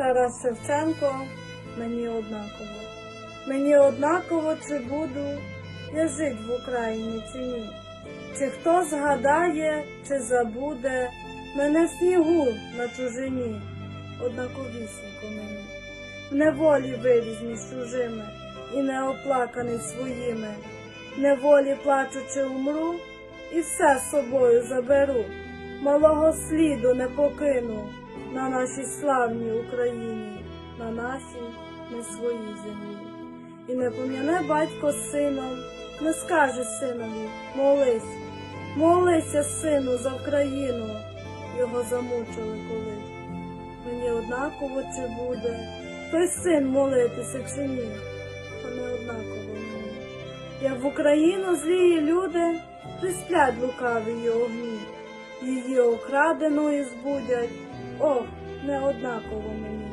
Тарас Шевченко, мені однаково. Мені однаково, чи буду я жить в Україні чи ні. Чи хто згадає, чи забуде мене в снігу на чужині, однаковісінько мені. В неволі виріс між чужими і не оплаканий своїми. Неволі плачучи умру, і все з собою заберу. Малого сліду не покину на нашій славній Україні, на нашій не своїй землі. І не пом'яне батько з сином, не скаже синові, молись, молися, сину, за Україну, його замучили колись. Мені однаково чи буде той син молитися чи ні, то не однаково мені. Як в Україну злії люди присплять лукаві її огні, і окраденої збудять, ох, неоднаково мені.